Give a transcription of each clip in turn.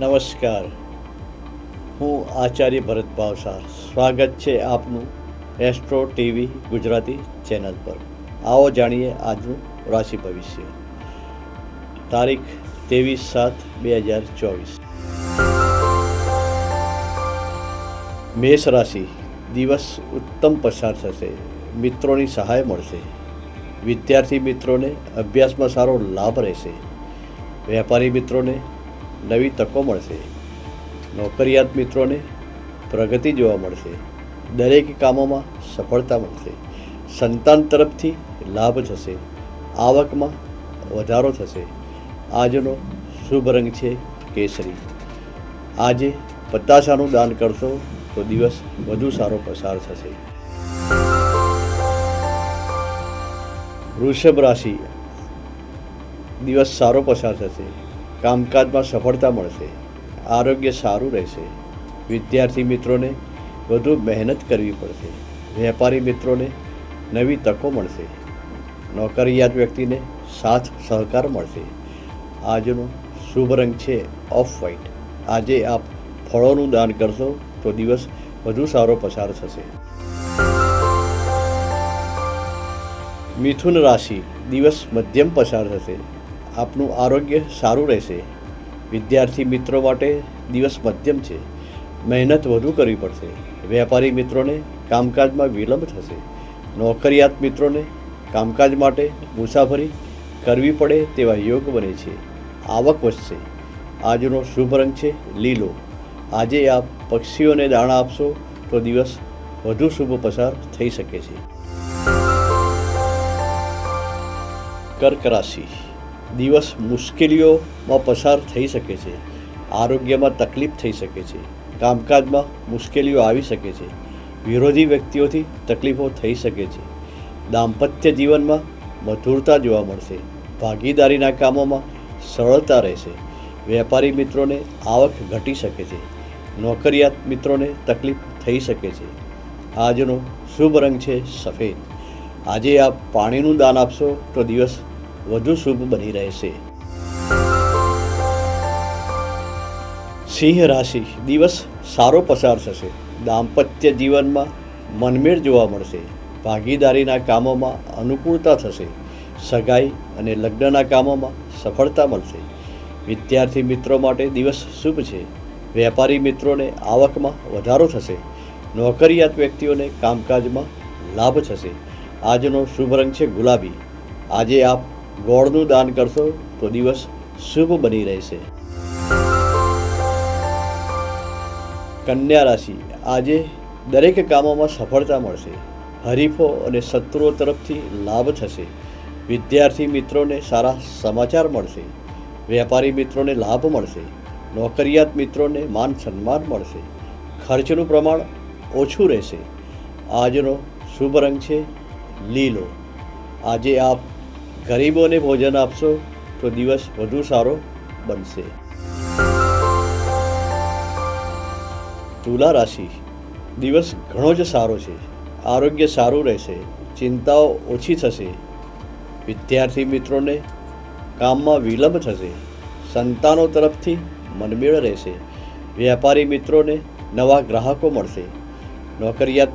નમસ્કાર. હું આચાર્ય ભરત પાવસાર. સ્વાગત છે આપનું એસ્ટ્રો ટીવી ગુજરાતી ચેનલ પર. આવો જાણીએ આજનું રાશિ ભવિષ્ય. તારીખ ત્રેવીસ સાત બે હજાર ચોવીસ. મેષ રાશિ દિવસ ઉત્તમ પસાર થશે. મિત્રોની સહાય મળશે. વિદ્યાર્થી મિત્રોને અભ્યાસમાં સારો લાભ રહેશે. વેપારી મિત્રોને નવી તકો મળશે. નોકરિયાત મિત્રોને પ્રગતિ જોવા મળશે. દરેક કામોમાં સફળતા મળશે. સંતાન તરફથી લાભ થશે. આવકમાં વધારો થશે. આજનો શુભ રંગ છે કેસરી. આજે પતાસાનું દાન કરશો તો દિવસ વધુ સારો પસાર થશે. વૃષભ રાશિ. દિવસ સારો પસાર થશે. કામકાજમાં સફળતા મળશે, આરોગ્ય સારું રહેશે. વિદ્યાર્થી મિત્રોને વધુ મહેનત કરવી પડશે. વેપારી મિત્રોને નવી તકો મળશે. નોકરિયાત વ્યક્તિને સાથ સહકાર મળશે. આજનો શુભ રંગ છે ઓફ વ્હાઇટ. આજે આપ ફળોનું દાન કરશો તો દિવસ વધુ સારો પસાર થશે. મિથુન રાશિ દિવસ મધ્યમ પસાર થશે. આપનું આરોગ્ય સારું રહેશે. વિદ્યાર્થી મિત્રો માટે દિવસ મધ્યમ છે. મહેનત વધુ કરવી પડશે. વેપારી મિત્રોને કામકાજમાં વિલંબ થશે. નોકરિયાત મિત્રોને કામકાજ માટે મુસાફરી કરવી પડે તેવા યોગ બને છે. આવક વધશે. આજનો શુભ રંગ છે લીલો. આજે આપ પક્ષીઓને દાણા આપશો તો દિવસ વધુ શુભ પસાર થઈ શકે છે. કર્ક રાશિ. દિવસ મુશ્કેલીઓમાં પસાર થઈ શકે છે. આરોગ્યમાં તકલીફ થઈ શકે છે. કામકાજમાં મુશ્કેલીઓ આવી શકે છે. વિરોધી વ્યક્તિઓથી તકલીફો થઈ શકે છે. દાંપત્ય જીવનમાં મધુરતા જોવા મળશે. ભાગીદારીના કામોમાં સરળતા રહેશે. વેપારી મિત્રોને આવક ઘટી શકે છે. નોકરિયાત મિત્રોને તકલીફ થઈ શકે છે. આજનો શુભ રંગ છે સફેદ. આજે આપ પાણીનું દાન આપશો તો દિવસ વધુ શુભ બની રહેશે. સિંહ રાશિ દિવસ સારો પસાર થશે. દાંપત્ય જીવનમાં મનમેળ જોવા મળશે. ભાગીદારીના કામોમાં અનુકૂળતા થશે. સગાઈ અને લગ્નના કામોમાં સફળતા મળશે. વિદ્યાર્થી મિત્રો માટે દિવસ શુભ છે. વેપારી મિત્રોને આવકમાં વધારો થશે. નોકરિયાત વ્યક્તિઓને કામકાજમાં લાભ થશે. આજનો શુભ રંગ છે ગુલાબી. આજે આપ ગોળનું દાન કરશો તો દિવસ શુભ બની રહેશે. કન્યા રાશિ, આજે દરેક કામોમાં સફળતા મળશે. હરીફો અને શત્રુઓ તરફથી લાભ થશે. વિદ્યાર્થી મિત્રોને સારા સમાચાર મળશે. વેપારી મિત્રોને લાભ મળશે. નોકરિયાત મિત્રોને માન સન્માન મળશે. ખર્ચનું પ્રમાણ ઓછું રહેશે. આજનો શુભ રંગ છે લીલો. આજે આપ ગરીબોને ભોજન આપશો તો દિવસ વધુ સારો બનશે તુલા રાશિ દિવસ ઘણો જ સારો છે આરોગ્ય સારું રહેશે ચિંતાઓ ઓછી થશે વિદ્યાર્થી મિત્રોને કામમાં વિલંબ થશે સંતાનો તરફથી મનમેળ રહેશે વેપારી મિત્રોને નવા ગ્રાહકો મળશે, નોકરિયાત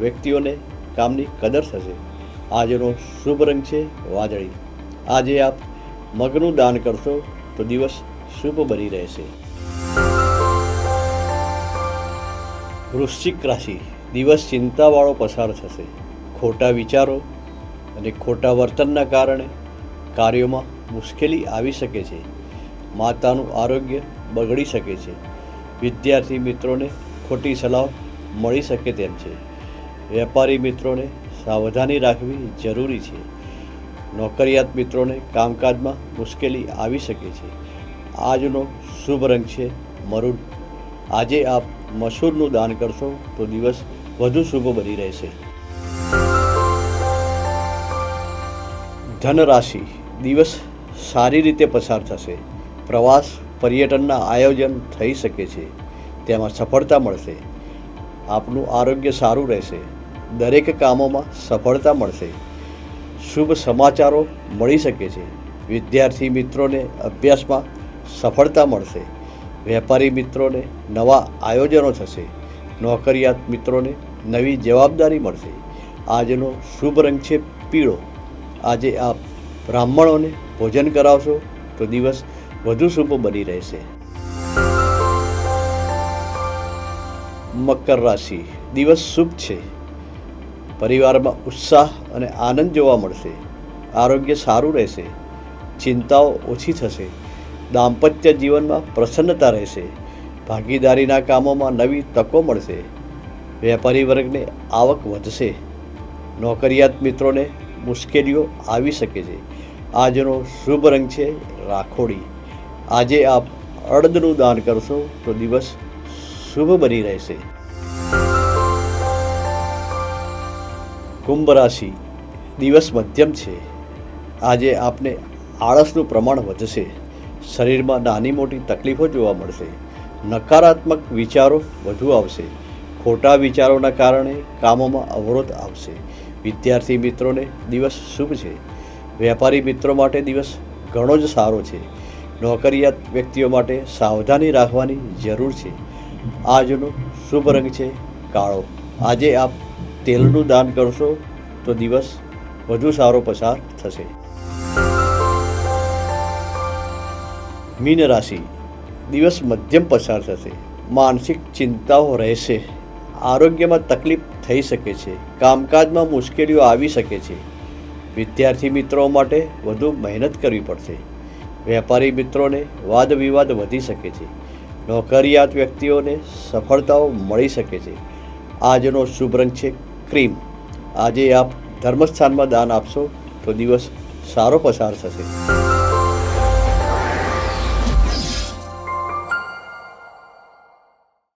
વ્યક્તિઓને કામની કદર થશે। આજનો શુભ રંગ છે વાદળી. આજે આપ મગનું દાન કરશો તો દિવસ શુભ બની રહેશે. વૃશ્ચિક રાશિ, દિવસ ચિંતાવાળો પસાર થશે. ખોટા વિચારો અને ખોટા વર્તનના કારણે કાર્યોમાં મુશ્કેલી આવી શકે છે. માતાનું આરોગ્ય બગડી શકે છે. વિદ્યાર્થી મિત્રોને ખોટી સલાહ મળી શકે તેમ છે. વેપારી મિત્રોને સાવધાની રાખવી જરૂરી છે. નોકરિયાત મિત્રોને કામકાજમાં મુશ્કેલી આવી શકે છે. આજનો શુભ રંગ છે મરૂન આજે આપ મસૂરનું દાન કરશો તો દિવસ વધુ શુભ બની રહેશે. ધન રાશિ દિવસ સારી રીતે પસાર થશે. પ્રવાસ, પર્યટનના આયોજન થઈ શકે છે. તેમાં સફળતા મળશે. આપનું આરોગ્ય સારું રહેશે. દરેક કામોમાં સફળતા મળશે. શુભ સમાચારો મળી શકે છે. વિદ્યાર્થી મિત્રોને અભ્યાસમાં સફળતા મળશે. વેપારી મિત્રોને નવા આયોજનો થશે. નોકરિયાત મિત્રોને નવી જવાબદારી મળશે. આજનો શુભ રંગ છે પીળો. આજે આપ બ્રાહ્મણોને ભોજન કરાવશો તો દિવસ વધુ શુભ બની રહેશે. મકર રાશિ. દિવસ શુભ છે. પરિવારમાં ઉત્સાહ અને આનંદ જોવા મળશે. આરોગ્ય સારું રહેશે. ચિંતાઓ ઓછી થશે. દાંપત્ય જીવનમાં પ્રસન્નતા રહેશે. ભાગીદારીના કામોમાં નવી તકો મળશે. વેપારી વર્ગને આવક વધશે. નોકરિયાત મિત્રોને મુશ્કેલીઓ આવી શકે છે. આજનો શુભ રંગ છે રાખોડી. આજે આપ અડદનું દાન કરશો તો દિવસ શુભ બની રહેશે. કુંભ રાશિ દિવસ મધ્યમ છે. આજે આપને આળસનું પ્રમાણ વધશે. શરીરમાં નાની મોટી તકલીફો જોવા મળશે. નકારાત્મક વિચારો વધુ આવશે. ખોટા વિચારોના કારણે કામોમાં અવરોધ આવશે. વિદ્યાર્થી મિત્રોને દિવસ શુભ છે. વેપારી મિત્રો માટે દિવસ ઘણો જ સારો છે. નોકરિયાત વ્યક્તિઓ માટે સાવધાની રાખવાની જરૂર છે. આજનો શુભ રંગ છે કાળો. આજે આપ તેલનું દાન કરશો તો દિવસ વધુ સારો પસાર થશે. મીન રાશિ. દિવસ મધ્યમ પસાર થશે. માનસિક ચિંતાઓ રહેશે. આરોગ્યમાં તકલીફ થઈ શકે છે. કામકાજમાં મુશ્કેલીઓ આવી શકે છે. વિદ્યાર્થી મિત્રો માટે વધુ મહેનત કરવી પડશે. વેપારી મિત્રોને વાદ વિવાદ વધી શકે છે. નોકરિયાત વ્યક્તિઓને સફળતાઓ મળી શકે છે. આજનો શુભ રંગ છે ક્રીમ. આજે આપ ધર્મસ્થાનમાં દાન આપશો તો દિવસ સારો પસાર થશે.